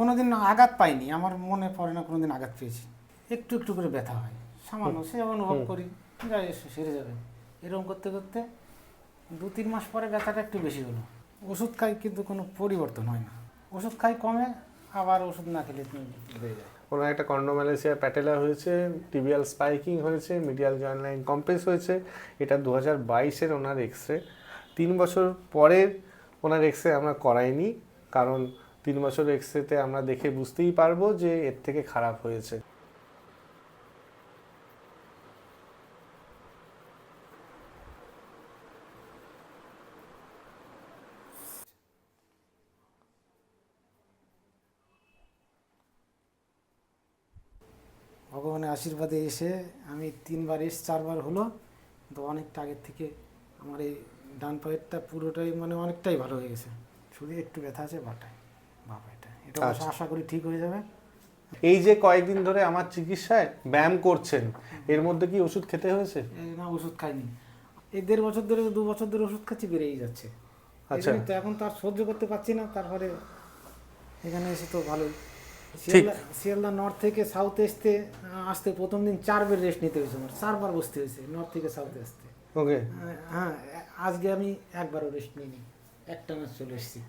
কোনোদিন আঘাত পাইনি আমার মনে পড়ে না কোনোদিন আঘাত পেয়েছি। একটু একটু করে ব্যথা হয়। সামান্য সে অনুভব করি যাই এসে সেরে যাবে। এরকম করতে করতে দু তিন মাস পরে ব্যথাটা একটু বেশি হলো। ওষুধ খাই কিন্তু কোনো পরিবর্তন হয় না। ওষুধ খাই কমে আবার ওষুধ না খেলে বেড়ে যায়। ওনার একটা কন্ডোম্যালেসিয়া প্যাটেলা হয়েছে টিবিয়াল স্পাইকিং হয়েছে মিডিয়াল জয়েন্ট লাইন কমপ্রেস হয়েছে। এটা দু হাজার বাইশের ওনার এক্স রে তিন বছর পরের ওনার এক্স রে আমরা করাইনি কারণ তিন বছর এক্স রেতে আমরা দেখে বুঝতেই পারব যে এর থেকে খারাপ হয়েছে। ভগবানের আশীর্বাদে এসে আমি তিনবার এস চারবার হলো। তো অনেকটা আগের থেকে আমার এই ডান পায়েরটা পুরোটাই মানে অনেকটাই ভালো হয়ে গেছে। শুধু একটু ব্যথা আছে বাটায় বাবা এটা এটা আচ্ছা। আশা করি ঠিক হয়ে যাবে। এই যে কয়েকদিন ধরে আমার চিকিৎসায় ব্যায়াম করছেন এর মধ্যে কি ওষুধ খেতে হয়েছে? না ওষুধ খাইনি। এই দেড় বছর ধরে দু বছর ধরে ওষুধ খাচ্ছি বেড়েই যাচ্ছে। আচ্ছা। তো এখন তো আর সহ্য করতে পারছি না তারপরে এখানে এসে তো ভালোই শিয়ালদা নর্থ থেকে সাউথ আসতে আসতে প্রথম দিন চারবার রেস্ট নিতে হয়েছে আমার চারবার বসতে হয়েছে নর্থ থেকে সাউথে আসতে। ওকে হ্যাঁ আজকে আমি একবারও রেস্ট নিইনি একটা ম্যাচ চলে এসেছি।